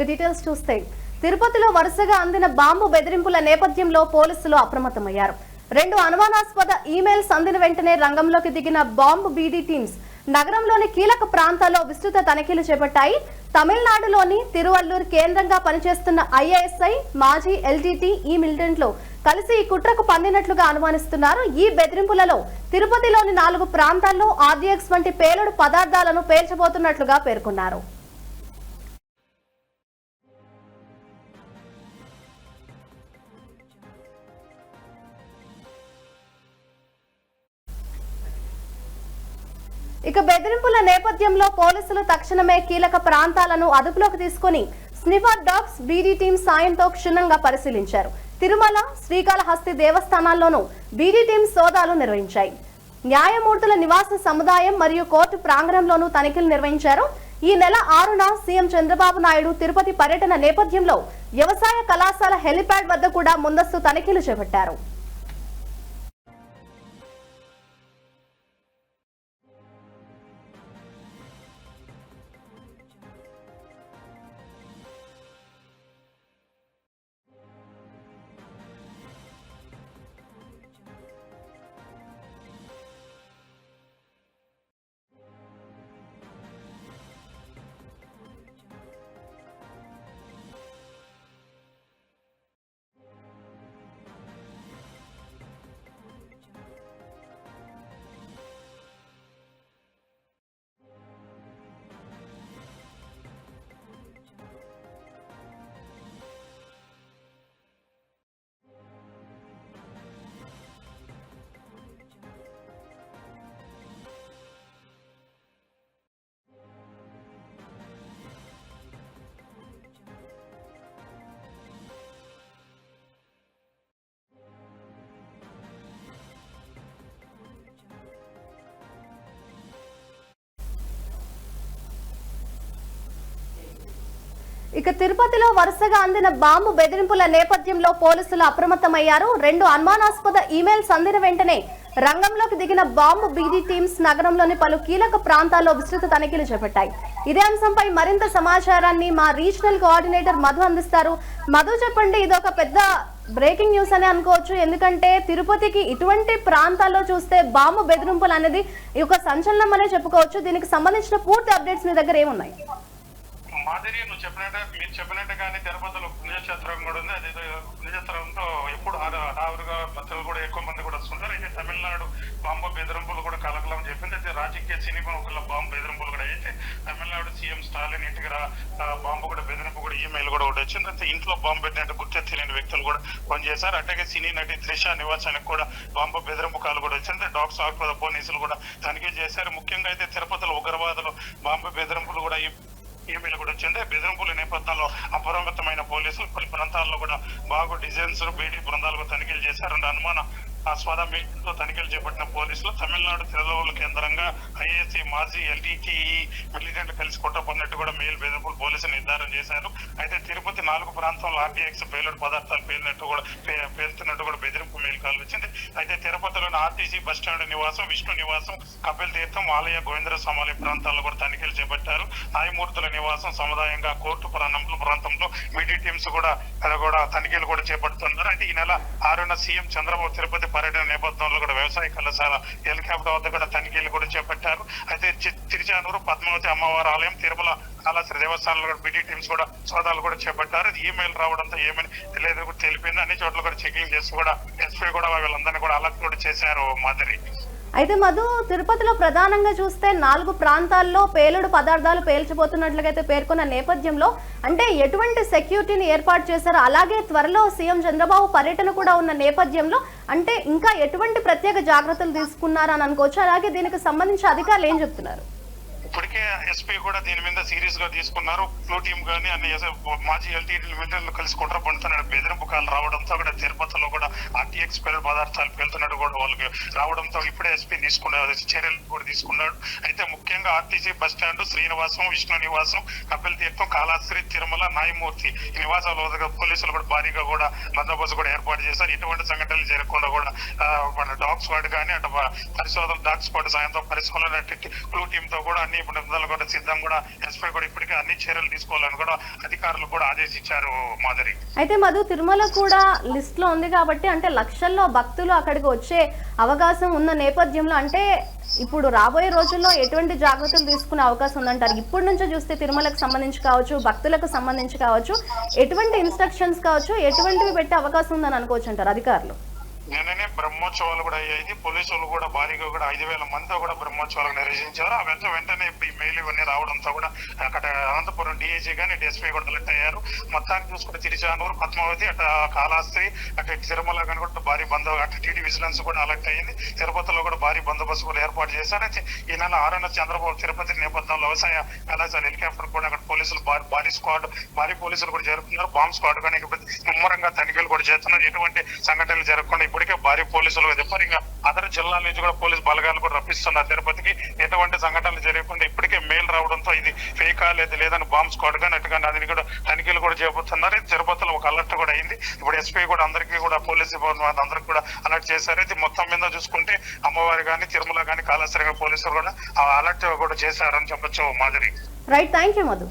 ఇక డీటెయిల్స్ చూస్తే తిరుపతిలో వరుసగా అందిన బాంబు బెదిరింపుల నేపథ్యంలో పోలీసులు అప్రమత్తమయ్యారు. రెండు అనుమానాస్పద ఈమెయిల్స్ అందిన వెంటనే రంగంలోకి దిగిన బాంబు బీడీ టీమ్స్ నగరంలోని కీలక ప్రాంతాల్లో విస్తృత తనిఖీలు చేపట్టాయి. తమిళనాడులోని తిరువల్లూరు కేంద్రంగా పనిచేస్తున్న ఐఏఎస్ఐ మాజీ ఎల్టీటీ ఈ మిలిటెంట్లు కలిసి ఈ కుట్రకు పందినట్లుగా అనుమానిస్తున్నారు. ఈ బెదిరింపులలో తిరుపతిలోని నాలుగు ప్రాంతాల్లో ఆర్డీఎక్స్ వంటి పేలుడు పదార్థాలను పేల్చబోతున్నట్లుగా పేర్కొన్నారు. ఇక బెదిరింపుల నేపథ్యంలో పోలీసులు తక్షణమే కీలక ప్రాంతాలను అదుపులోకి తీసుకుని స్నిఫర్ డాగ్స్ బీడీ టీం సాయంతో క్షుణ్ణంగా పరిశీలించారు. తిరుమల శ్రీకాళహస్తి దేవస్థానాల్లోనూ బీడీ టీం సోదాలు నిర్వహించాయి. న్యాయమూర్తుల నివాస సముదాయం మరియు కోర్టు ప్రాంగణంలోనూ తనిఖీలు నిర్వహించారు. ఈ నెల ఆరున సీఎం చంద్రబాబు నాయుడు తిరుపతి పర్యటన నేపథ్యంలో వ్యవసాయ కళాశాల హెలిప్యాడ్ వద్ద కూడా ముందస్తు తనిఖీలు చేపట్టారు. ఇక తిరుపతిలో వరుసగా అందిన బాంబు బెదిరింపుల నేపథ్యంలో పోలీసులు అప్రమత్తమయ్యారు. రెండు అనుమానాస్పద ఈమెయిల్స్ అందిన వెంటనే రంగంలోకి దిగిన బాంబు బీడీ టీమ్స్ నగరంలోని పలు కీలక ప్రాంతాల్లో విస్తృత తనిఖీలు చేపట్టాయి. ఇదే అంశంపై మరింత సమాచారాన్ని మా రీజనల్ కోఆర్డినేటర్ మధు అందిస్తారు. మధు చెప్పండి ఇది ఒక పెద్ద బ్రేకింగ్ న్యూస్ అని అనుకోవచ్చు. ఎందుకంటే తిరుపతికి ఇటువంటి ప్రాంతాల్లో చూస్తే బాంబు బెదిరింపులు అనేది ఈ ఒక సంచలనం అనే చెప్పుకోవచ్చు. దీనికి సంబంధించిన పూర్తి అప్డేట్స్ మీ దగ్గర ఏమున్నాయి? మాదిరి నువ్వు చెప్పినట్టు మీరు చెప్పినట్టుగానే తిరుపతిలో పుణ్యక్షేత్రం కూడా ఉంది. అది పుణ్యక్షేత్రంతో ఎప్పుడు హారుగా భక్తులు కూడా ఎక్కువ మంది కూడా వస్తుంటారు. అయితే తమిళనాడు బాంబు బెదిరింపులు కూడా కలకలం చెప్పింది. అయితే రాజకీయ సినీ ప్రముఖుల బాంబు బెదిరింపులు కూడా అయితే తమిళనాడు సీఎం స్టాలిన్ ఇంటికి బాంబు కూడా బెదిరింపు కూడా ఈమెయిల్ కూడా ఒకటి వచ్చింది. అయితే ఇంట్లో బాంబు పెట్టినట్టు గుర్తు తెలియని వ్యక్తులు కూడా పనిచేశారు అట్లాగే సినీ నటి త్రిష నివాసానికి కూడా బాంబు బెదిరింపు కాలు కూడా వచ్చింది. డాగ్స్ ఆకుపద పోలీసులు కూడా తనిఖీ చేశారు. ముఖ్యంగా అయితే తిరుపతిలో ఉగ్రవాదులు బాంబు బెదిరింపులు కూడా ఈ ఈమెయిల్ కూడా వచ్చింది. బెదిరింపుల నేపథ్యంలో అప్రమత్తమైన పోలీసులు పలు ప్రాంతాల్లో కూడా బాగు డిజైన్స్ బీడీ బృందాలకు తనిఖీలు చేశారన్న అనుమానం అనుమాన ఆస్వాద మీటింగ్తో తనిఖీలు చేపట్టిన పోలీసులు తమిళనాడు తిరువూరు కేంద్రంగా ఐఏసీ మాజీ ఎల్టీటీఈ మిలిటెంట్ కలిసి కొట్టబడినట్టు కూడా మెయిల్ బెదిరింపులు పోలీసులు నిర్ధారణ చేశారు. అయితే తిరుపతి నాలుగు ప్రాంతంలో ఆర్టీఎక్స్ పేలుడు పదార్థాలు పేలినట్టు కూడా పేలుతున్నట్టు కూడా బెదిరింపు మెయిల్ కాల్ వచ్చింది. అయితే తిరుపతిలోని ఆర్టీసీ బస్ స్టాండ్ నివాసం విష్ణు నివాసం కపిల్ తీర్థం ఆలయ గోవిందర సమాలయ ప్రాంతాల్లో కూడా తనిఖీలు చేపట్టారు. న్యాయమూర్తుల నివాసం సముదాయంగా కోర్టు ప్రాంతంలో ప్రాంతంలో మీడియా టీమ్స్ కూడా కూడా తనిఖీలు కూడా చేపడుతున్నారు. అయితే ఈ నెల ఆరున సీఎం చంద్రబాబు తిరుపతి పర్యటన నేపథ్యంలో కూడా వ్యవసాయ కళాశాల హెలికాప్టర్ వద్ద కూడా తనిఖీలు కూడా చేపట్టారు. అయితే తిరుచానూరు పద్మావతి అమ్మవారి ఆలయం తిరుమల కాళాశ్రీ దేవస్థానంలో కూడా మీడియా టీమ్స్ కూడా సోదాలు కూడా చేపట్టారు. ఈమెయిల్ రావడంతో ఏమని తెలియదు కూడా తెలిపింది. అన్ని చోట్ల కూడా చెకింగ్ చేసి కూడా ఎస్పీ కూడా వీళ్ళందరినీ కూడా అలర్ట్ కూడా చేశారు మాదిరి. అయితే మధు తిరుపతిలో ప్రధానంగా చూస్తే నాలుగు ప్రాంతాల్లో పేలుడు పదార్థాలు పేల్చిపోతున్నట్లుగా అయితే పేర్కొన్న నేపథ్యంలో అంటే ఎటువంటి సెక్యూరిటీని ఏర్పాటు చేశారు అలాగే త్వరలో సీఎం చంద్రబాబు పర్యటన కూడా ఉన్న నేపథ్యంలో అంటే ఇంకా ఎటువంటి ప్రత్యేక జాగ్రత్తలు తీసుకున్నారని అనుకోవచ్చు. అలాగే దీనికి సంబంధించి అధికారులు ఏం చెప్తున్నారు? ఇప్పటికే ఎస్పీ కూడా దీని మీద సీరియస్గా తీసుకున్నారు. బ్లూ టీమ్ గానీ అన్ని మాజీ ఎల్టీడీ లిమిటెడ్ కలిసి కుట్ర పండుతున్నాడు బెదిరింపు కాలు రావడంతో కూడా తిరుపతిలో కూడా ఆర్టీఎక్స్ పేరు పదార్థాలు పెళ్తున్నాడు కూడా వాళ్ళకి రావడంతో ఇప్పుడే ఎస్పీ తీసుకున్నాడు చర్యలు కూడా తీసుకున్నాడు. అయితే ముఖ్యంగా RTC bus stand Srinivasam Vishnu Nivasam Kapil Theertham Kalashri Tirumala న్యాయమూర్తి ఈ నివాసాల వద్ద పోలీసులు కూడా భారీగా కూడా బందోబస్తు కూడా ఏర్పాటు చేశారు. ఇటువంటి సంఘటనలు జరగకుండా కూడా మన డాగ్ స్క్వాడ్ కానీ అటు పరిశోధన డాగ్ స్క్వాడ్ సాయంతో పరిశోధన క్లూ టీమ్తో కూడా అన్ని అన్ని నిబంధనలు కూడా సిద్ధం కూడా ఎస్పీ కూడా ఇప్పటికే అన్ని చర్యలు తీసుకోవాలని కూడా అధికారులు కూడా ఆదేశించారు మాధురి. అయితే మధు తిరుమల కూడా లిస్ట్లో ఉంది కాబట్టి అంటే లక్షల్లో భక్తులు అక్కడికి వచ్చే అవకాశం ఉన్న నేపథ్యంలో అంటే ఇప్పుడు రాబోయే రోజుల్లో ఎటువంటి జాగ్రత్తలు తీసుకునే అవకాశం ఉందంటారు? ఇప్పటి నుంచో చూస్తే తిరుమలకు సంబంధించి కావచ్చు భక్తులకు సంబంధించి కావచ్చు ఎటువంటి ఇన్స్ట్రక్షన్స్ కావచ్చు ఎటువంటివి పెట్టే అవకాశం ఉందని అనుకోవచ్చు అంటారు అధికారులు? నిన్ననే బ్రహ్మోత్సవాలు కూడా అయ్యాయి. పోలీసులు కూడా భారీగా కూడా ఐదు వేల మందితో కూడా బ్రహ్మోత్సవాలు నిర్వహించారు ఆ వెంట వెంటనే ఇప్పుడు ఈ మెయిల్ ఇవన్నీ రావడంతో కూడా అక్కడ అనంతపురం డిఐజీ గానీ డిఎస్పీ కూడా అలర్ట్ అయ్యారు. మొత్తానికి చూసుకుంటే తిరుచానూరు పద్మావతి అటు కాళహస్తి అటు తిరుమల కానీ కూడా భారీ బందో అటు టీడీ విజిలెన్స్ కూడా అలర్ట్ అయ్యింది. తిరుపతిలో కూడా భారీ బందోబస్తు కూడా ఏర్పాటు చేశారు. అయితే ఈ నెల ఆరున చంద్రబాబు తిరుపతి నేపథ్యంలో వ్యవసాయ కళాశాల హెలికాప్టర్ కూడా అక్కడ పోలీసులు భారీ భారీ స్క్వాడ్ భారీ పోలీసులు కూడా జరుపుతున్నారు బాంబ్ స్క్వాడ్ కానీ ఇక్కడ ముమ్మరంగా తనిఖీలు కూడా చేస్తున్నారు. ఎటువంటి సంఘటనలు జరగకుండా ఇప్పటికే భారీ పోలీసులు చెప్పారు ఇంకా అదర్ జిల్లాల నుంచి కూడా పోలీసు బలగాలు కూడా రప్పిస్తున్నారు. తిరుపతికి ఎటువంటి సంఘటనలు జరగకుండా ఇప్పటికే మెయిల్ రావడంతో ఇది ఫేకా లేదు లేదని బాంబ్ స్క్వాడ్ కానీ అటు కానీ అది కూడా తనిఖీలు కూడా చేపడుతున్నారు. ఇది తిరుపతిలో ఒక అలర్ట్ కూడా అయింది. ఇప్పుడు ఎస్పీ కూడా అందరికీ కూడా పోలీస్ డిపార్ట్మెంట్ అందరికి కూడా అలర్ట్ చేశారు. ఇది మొత్తం మీద చూసుకుంటే అమ్మవారి కానీ తిరుమల కానీ కాళేశ్వరి గాని పోలీసులు కూడా అలర్ట్ కూడా చేశారని చెప్పొచ్చు మాదిరి. Right thank you Madhu.